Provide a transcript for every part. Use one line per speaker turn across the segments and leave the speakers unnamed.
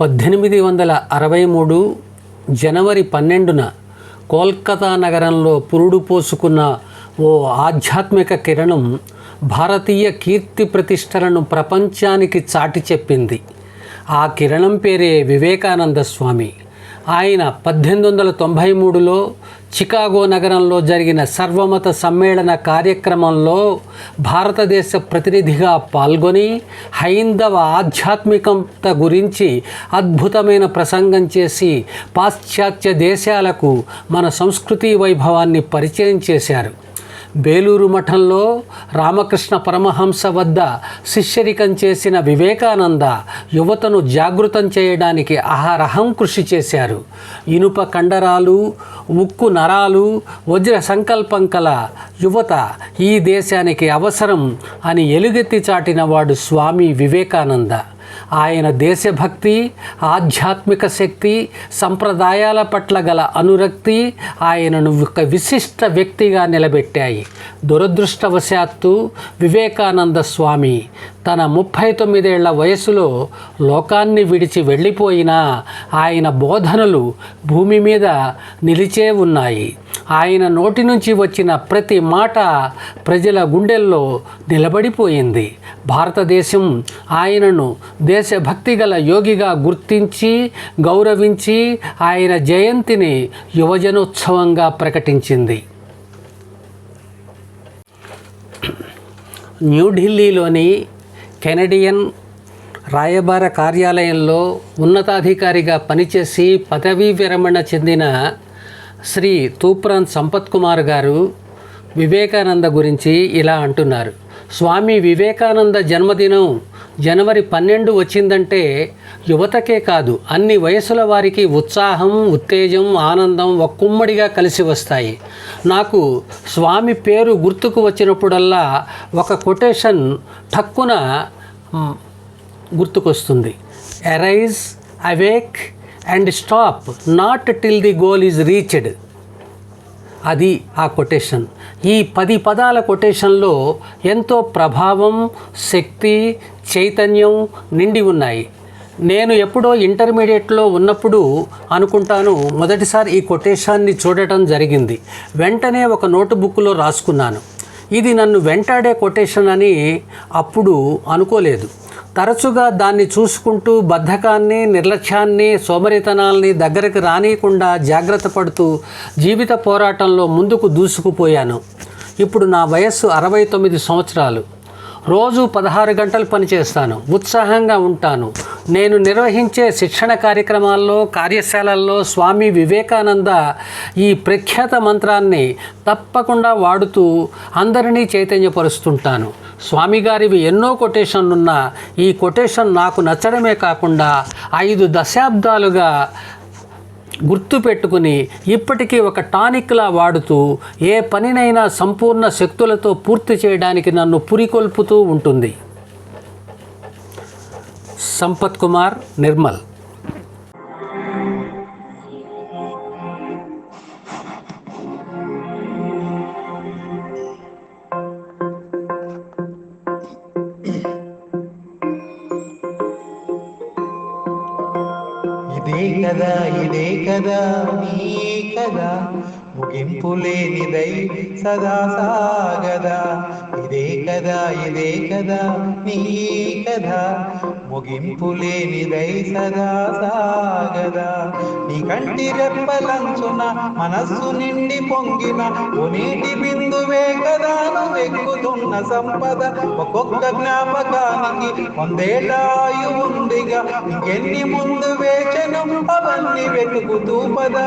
పద్దెనిమిది వందల అరవై మూడు జనవరి పన్నెండున కోల్కతా నగరంలో పురుడు పోసుకున్న ఓ ఆధ్యాత్మిక కిరణం భారతీయ కీర్తి ప్రతిష్టలను ప్రపంచానికి చాటి చెప్పింది. ఆ కిరణం పేరే వివేకానంద స్వామి. ఆయన పద్దెనిమిది వందల తొంభై మూడులో చికాగో నగరంలో జరిగిన సర్వమత సమ్మేళన కార్యక్రమంలో భారతదేశ ప్రతినిధిగా పాల్గొని హైందవ ఆధ్యాత్మికత గురించి అద్భుతమైన ప్రసంగం చేసి పాశ్చాత్య దేశాలకు మన సంస్కృతి వైభవాన్ని పరిచయం చేశారు. బేలూరు మఠంలో రామకృష్ణ పరమహంస వద్ద శిష్యరికం చేసిన వివేకానంద యువతను జాగృతం చేయడానికి అహరహం కృషి చేశారు. ఇనుప కండరాలు ఉక్కు నరాలు వజ్ర సంకల్పం కల యువత ఈ దేశానికి అవసరం అని ఎలుగెత్తి చాటినవాడు స్వామి వివేకానంద. ఆయన దేశభక్తి ఆధ్యాత్మిక శక్తి సంప్రదాయాల పట్ల గల అనురక్తి ఆయనను ఒక విశిష్ట వ్యక్తిగా నిలబెట్టాయి. దురదృష్టవశాత్తు వివేకానంద స్వామి తన ముప్పై తొమ్మిదేళ్ళ వయసులో లోకాన్ని విడిచి వెళ్ళిపోయినా ఆయన బోధనలు భూమి మీద నిలిచే ఉన్నాయి. ఆయన నోటి నుంచి వచ్చిన ప్రతి మాట ప్రజల గుండెల్లో నిలబడిపోయింది. భారతదేశం ఆయనను దేశభక్తి గల యోగిగా గుర్తించి గౌరవించి ఆయన జయంతిని యువజనోత్సవంగా ప్రకటించింది. న్యూఢిల్లీలోని కెనడియన్ రాయబార కార్యాలయంలో ఉన్నతాధికారిగా పనిచేసి పదవీ విరమణ చెందిన శ్రీ తూప్రాన్ సంపత్ కుమార్ గారు వివేకానంద గురించి ఇలా అంటున్నారు. స్వామి వివేకానంద జన్మదినం జనవరి పన్నెండు వచ్చిందంటే యువతకే కాదు అన్ని వయసుల వారికి ఉత్సాహం ఉత్తేజం ఆనందం ఒక్కుమ్మడిగా కలిసి వస్తాయి. నాకు స్వామి పేరు గుర్తుకు వచ్చినప్పుడల్లా ఒక కొటేషన్ ఠక్కున గుర్తుకొస్తుంది. Arise awake and stop not till the goal is reached అది ఆ కొటేషన్ ఈ పది పదాల కొటేషన్లో ఎంతో ప్రభావం శక్తి చైతన్యం నిండి ఉన్నాయి. నేను ఎప్పుడో ఇంటర్మీడియట్లో ఉన్నప్పుడు అనుకుంటాను మొదటిసారి ఈ కొటేషాన్ని చూడటం జరిగింది. వెంటనే ఒక నోటుబుక్లో రాసుకున్నాను. ఇది నన్ను వెంటాడే కొటేషన్ అని అప్పుడు అనుకోలేదు. తరచుగా దాన్ని చూసుకుంటూ బద్ధకాన్ని నిర్లక్ష్యాన్ని సోమరితనాల్ని దగ్గరికి రానియకుండా జాగ్రత్త పడుతూ జీవిత పోరాటంలో ముందుకు దూసుకుపోయాను. ఇప్పుడు నా వయస్సు అరవై తొమ్మిది సంవత్సరాలు. రోజు పదహారు గంటలు పనిచేస్తాను ఉత్సాహంగా ఉంటాను. నేను నిర్వహించే శిక్షణ కార్యక్రమాల్లో కార్యశాలల్లో స్వామి వివేకానంద ఈ ప్రఖ్యాత మంత్రాన్ని తప్పకుండా వాడుతూ అందరినీ చైతన్యపరుస్తుంటాను. స్వామి గారివి ఎన్నో కొటేషన్లు ఉన్న ఈ కొటేషన్ నాకు నచ్చడమే కాకుండా ఐదు దశాబ్దాలుగా గుర్తు పెట్టుకుని ఇప్పటికీ ఒక టానిక్లా వాడుతూ ఏ పనినైనా సంపూర్ణ శక్తులతో పూర్తి చేయడానికి నన్ను పురికొల్పుతూ ఉంటుంది. సంపత్ కుమార్ నిర్మల్.
ఇదే కదా ఇదే కదా నీ కదా. ముగింపు లేనిదై సదా సాగదా. ఇదే కదా ఇదే కదా నీ కదా ముగింపు లేనిదై సదా సాగదా. నీ కంటి రెప్పలంచున మనస్సు నిండి పొంగిన ఓ నీటి బిందువే కదా నువ్వెక్కుతున్న సంపద. ఒక్కొక్క జ్ఞాపకానికి వందేటాయు ఉందిగా ఇంకెన్ని ముందు వేచను అవన్నీ వెతుకుతూ పదా.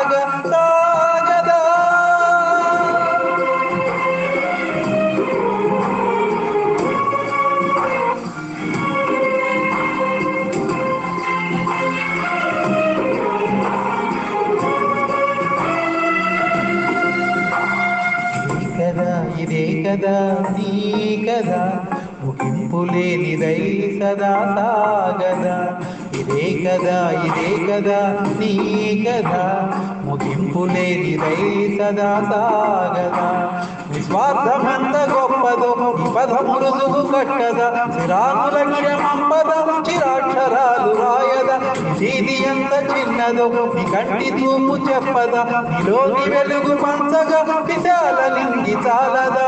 ముగింపులేనిదై సదా సాగదా. ఇదే కదా ఇదే కదా నీ కదా ముగింపులేనిదై సదా సాగదా. నిస్వార్థమంత గొప్పదో ఈ పదములు రుజువు కట్టదా. చిరాకు లక్ష్యమంపద చిరాక్షరాలు రాయదా. ఇది ఎంత చిన్నదో నీ కంటి చూపు చెప్పదా. నీలోని వెలుగు పంచగా విశాల లింగి చాలదా.